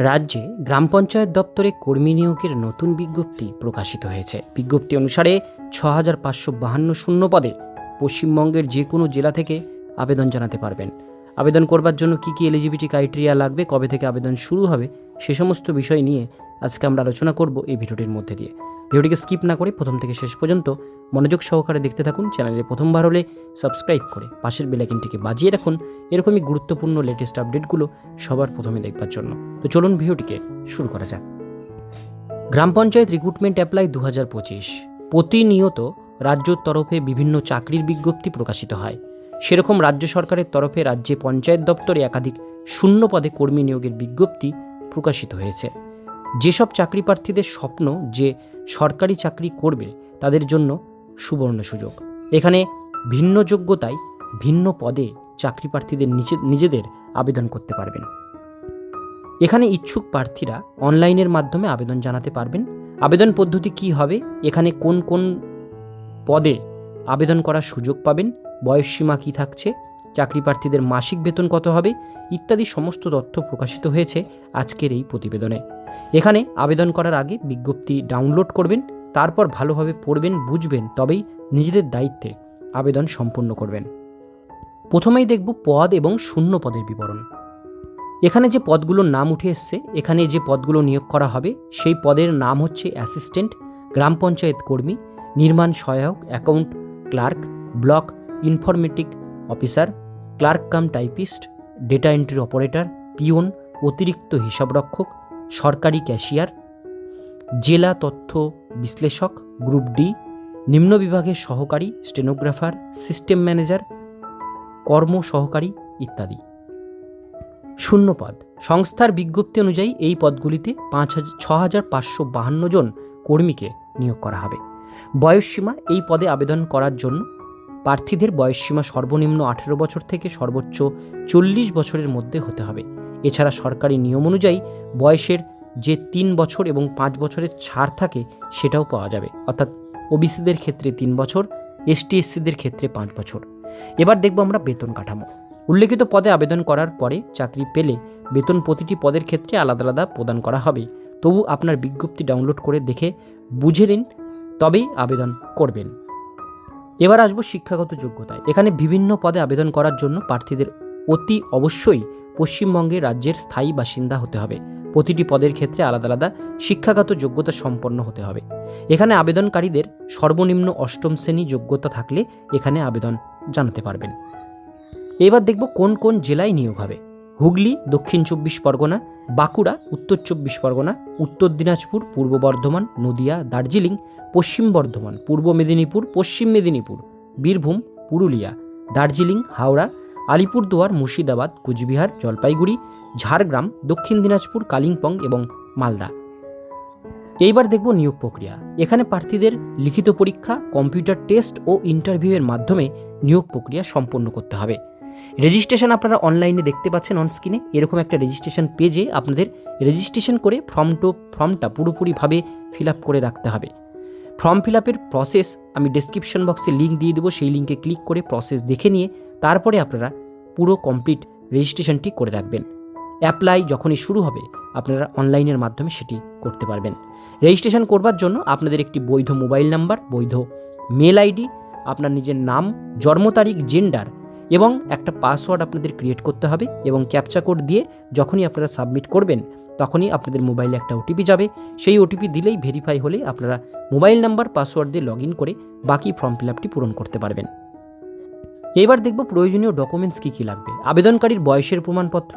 রাজ্যে গ্রাম পঞ্চায়েত দপ্তরে কর্মী নিয়োগের নতুন বিজ্ঞপ্তি প্রকাশিত হয়েছে। বিজ্ঞপ্তি অনুসারে ছ হাজার পাঁচশো বাহান্ন শূন্য পদে পশ্চিমবঙ্গের যে কোনো জেলা থেকে আবেদন জানাতে পারবেন। আবেদন করবার জন্য কী কী এলিজিবিলিটি ক্রাইটেরিয়া লাগবে, কবে থেকে আবেদন শুরু হবে, সে সমস্ত বিষয় নিয়ে আজকে আমরা আলোচনা করব এই ভিডিওটির মধ্যে দিয়ে। ভিডিওটিকে স্কিপ না করে প্রথম থেকে শেষ পর্যন্ত মনোযোগ সহকারে দেখতে থাকুন, চ্যানেলে প্রথমবার হলে সাবস্ক্রাইব করে পাশের বেলাইকিনটিকে বাজিয়ে রাখুন, এরকমই গুরুত্বপূর্ণ লেটেস্ট আপডেটগুলো সবার প্রথমে দেখবার জন্য। তো চলুন ভিডিওটিকে শুরু করা যাক। গ্রাম পঞ্চায়েত রিক্রুটমেন্ট অ্যাপ্লাই দু হাজার পঁচিশ। প্রতিনিয়ত রাজ্যর তরফে বিভিন্ন চাকরির বিজ্ঞপ্তি প্রকাশিত হয়। সেরকম রাজ্য সরকারের তরফে রাজ্যে পঞ্চায়েত দপ্তরে একাধিক শূন্য পদে কর্মী নিয়োগের বিজ্ঞপ্তি প্রকাশিত হয়েছে। যেসব চাকরি প্রার্থীদের স্বপ্ন যে সরকারি চাকরি করবে, তাদের জন্য সুবর্ণ সুযোগ। এখানে ভিন্ন যোগ্যতায় ভিন্ন পদে চাকরি প্রার্থীদের নিজে, নিজেদের আবেদন করতে পারবেন। এখানে ইচ্ছুক প্রার্থীরা অনলাইনের মাধ্যমে আবেদন জানাতে পারবেন। আবেদন পদ্ধতি কি হবে? এখানে কোন কোন পদে আবেদন করার সুযোগ পাবেন? বয়সসীমা কী থাকছে চাকরি প্রার্থীদের মাসিক বেতন কত হবে, ইত্যাদি সমস্ত তথ্য প্রকাশিত হয়েছে আজকের এই প্রতিবেদনে। এখানে আবেদন করার আগে বিজ্ঞপ্তি ডাউনলোড করবেন, তারপর ভালোভাবে পড়বেন, বুঝবেন, তবেই নিজেদের দায়িত্বে আবেদন সম্পন্ন করবেন। প্রথমেই দেখব পদ এবং শূন্য পদের বিবরণ। এখানে যে পদগুলোর নাম উঠে এসছে, এখানে যে পদগুলো নিয়োগ করা হবে, সেই পদের নাম হচ্ছে অ্যাসিস্ট্যান্ট, গ্রাম পঞ্চায়েত কর্মী, নির্মাণ সহায়ক, account clerk, block informatic officer, clerk cum typist, data entry operator, peon, অতিরিক্ত হিসাবরক্ষক, সরকারি ক্যাশিয়ার, জেলা তথ্য বিশ্লেষক, গ্রুপ ডি, নিম্ন বিভাগের সহকারী, স্টেনোগ্রাফার, সিস্টেম ম্যানেজার, কর্ম সহকারী ইত্যাদি। শূন্যপদ। সংস্থার বিজ্ঞপ্তি অনুযায়ী এই পদগুলিতে পাঁচ হাজার ছ হাজার পাঁচশো বাহান্ন জন কর্মীকে নিয়োগ করা হবে। বয়সসীমা এই পদে আবেদন করার জন্য প্রার্থীদের বয়সসীমা সর্বনিম্ন আঠেরো বছর থেকে সর্বোচ্চ চল্লিশ বছরের মধ্যে হতে হবে। এছাড়া সরকারি নিয়ম অনুযায়ী বয়সের যে তিন বছর এবং পাঁচ বছরের ছাড় থাকে সেটাও পাওয়া যাবে। অর্থাৎ ওবিসিদের ক্ষেত্রে তিন বছর এসটি এসসিদের ক্ষেত্রে পাঁচ বছর। এবার দেখব আমরা বেতন কাঠামো। উল্লেখিত পদে আবেদন করার পরে চাকরি পেলে বেতন প্রতিটি পদের ক্ষেত্রে আলাদা আলাদা প্রদান করা হবে। তবু আপনার বিজ্ঞপ্তি ডাউনলোড করে দেখে বুঝে নিন, তবেই আবেদন করবেন। এবার আসব শিক্ষাগত যোগ্যতায়। এখানে বিভিন্ন পদে আবেদন করার জন্য প্রার্থীদের অতি অবশ্যই পশ্চিমবঙ্গে রাজ্যের স্থায়ী বাসিন্দা হতে হবে। প্রতিটি পদের ক্ষেত্রে আলাদা আলাদা শিক্ষাগত যোগ্যতা সম্পন্ন হতে হবে। এখানে আবেদনকারীদের সর্বনিম্ন অষ্টম শ্রেণি যোগ্যতা থাকলে এখানে আবেদন জানাতে পারবেন। এবার দেখব কোন কোন জেলায় নিয়োগ হবে। হুগলি, দক্ষিণ চব্বিশ পরগনা, বাঁকুড়া, উত্তর চব্বিশ পরগনা, উত্তর দিনাজপুর, পূর্ব বর্ধমান, নদিয়া, দার্জিলিং পশ্চিম বর্ধমান, পূর্ব মেদিনীপুর, পশ্চিম মেদিনীপুর, বীরভূম, পুরুলিয়া, দার্জিলিং, হাওড়া, আলিপুরদুয়ার, মুর্শিদাবাদ, কুচবিহার, জলপাইগুড়ি, ঝাড়গ্রাম, দক্ষিণ দিনাজপুর, কালিম্পং এবং মালদা। এইবার দেখব নিয়োগ প্রক্রিয়া। এখানে প্রার্থীদের লিখিত পরীক্ষা, কম্পিউটার টেস্ট ও ইন্টারভিউয়ের মাধ্যমে নিয়োগ প্রক্রিয়া সম্পন্ন করতে হবে। রেজিস্ট্রেশন আপনারা অনলাইনে দেখতে পাচ্ছেন অন স্ক্রিনে এরকম একটা রেজিস্ট্রেশন পেজে আপনাদের রেজিস্ট্রেশন করে ফর্মটো ফর্মটা পুরোপুরিভাবে ফিল আপ করে রাখতে হবে। ফর্ম ফিল আপের প্রসেস আমি ডেসক্রিপশন বক্সে লিঙ্ক দিয়ে দেবো, সেই লিঙ্কে ক্লিক করে প্রসেস দেখে নিয়ে তারপরে আপনারা পুরো কমপ্লিট রেজিস্ট্রেশনটি করে রাখবেন। অ্যাপ্লাই যখনই শুরু হবে, আপনারা অনলাইনের মাধ্যমে সেটি করতে পারবেন। রেজিস্ট্রেশন করবার জন্য আপনাদের একটি বৈধ মোবাইল নাম্বার বৈধ মেল আইডি আপনার নিজের নাম, জন্ম তারিখ জেন্ডার এবং একটা পাসওয়ার্ড আপনাদের ক্রিয়েট করতে হবে এবং ক্যাপচা কোড দিয়ে যখনই আপনারা সাবমিট করবেন তখনই আপনাদের মোবাইলে একটা ওটিপি যাবে। সেই ওটিপি দিলেই ভেরিফাই হলে আপনারা মোবাইল নাম্বার পাসওয়ার্ড দিয়ে লগ ইন করে বাকি ফর্ম ফিল আপটি পূরণ করতে পারবেন। এবার দেখব প্রয়োজনীয় ডকুমেন্টস কী কী লাগবে। আবেদনকারীর বয়সের প্রমাণপত্র,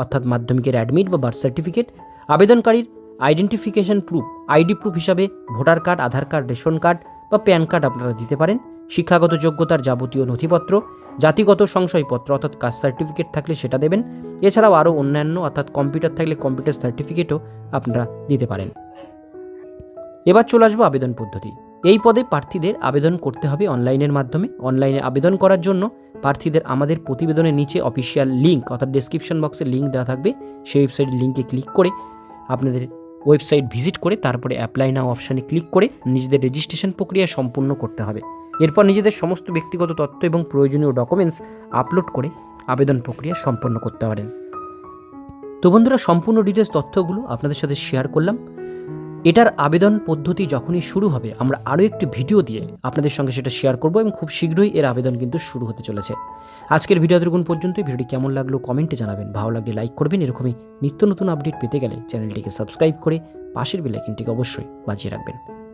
অর্থাৎ মাধ্যমিকের অ্যাডমিট বা বার্থ সার্টিফিকেট আবেদনকারীর আইডেন্টিফিকেশন প্রুফ আইডি প্রুফ হিসাবে voter card Aadhaar card ration card বা প্যান কার্ড আপনারা দিতে পারেন, শিক্ষাগত যোগ্যতার যাবতীয় নথিপত্র জাতিগত সংশয়পত্র, অর্থাৎ কাস্ট সার্টিফিকেট থাকলে সেটা দেবেন। এছাড়াও আরও অন্যান্য, অর্থাৎ কম্পিউটার থাকলে কম্পিউটার সার্টিফিকেটও আপনারা দিতে পারেন। এবার চলে আসব আবেদন পদ্ধতি। এই পদে প্রার্থীদের আবেদন করতে হবে অনলাইনের মাধ্যমে। অনলাইনে আবেদন করার জন্য প্রার্থীদের আমাদের প্রতিবেদনের নিচে অফিসিয়াল লিঙ্ক অর্থাৎ ডেসক্রিপশন বক্সে লিঙ্ক দেওয়া থাকবে। সেই ওয়েবসাইটের লিঙ্কে ক্লিক করে আপনাদের ওয়েবসাইট ভিজিট করে, তারপরে অ্যাপ্লাই নাও অপশানে ক্লিক করে নিজেদের রেজিস্ট্রেশন প্রক্রিয়া সম্পূর্ণ করতে হবে। এরপর নিজেদের সমস্ত ব্যক্তিগত তথ্য এবং প্রয়োজনীয় ডকুমেন্টস আপলোড করে আবেদন প্রক্রিয়া সম্পন্ন করতে পারেন। তো বন্ধুরা, সম্পূর্ণ ডিটেলস তথ্যগুলো আপনাদের সাথে শেয়ার করলাম। এটার আবেদন পদ্ধতি যখনই শুরু হবে, আমরা আরও একটি ভিডিও দিয়ে আপনাদের সঙ্গে সেটা শেয়ার করব এবং খুব শীঘ্রই এর আবেদন কিন্তু শুরু হতে চলেছে। আজকের ভিডিও এতটুকুন পর্যন্ত ভিডিওটি কেমন লাগল কমেন্টে জানাবেন। ভালো লাগলে লাইক করবেন। এরকমই নিত্য নতুন আপডেট পেতে গেলে চ্যানেলটিকে সাবস্ক্রাইব করে পাশের বেলাইকিনটিকে অবশ্যই বাজিয়ে রাখবেন।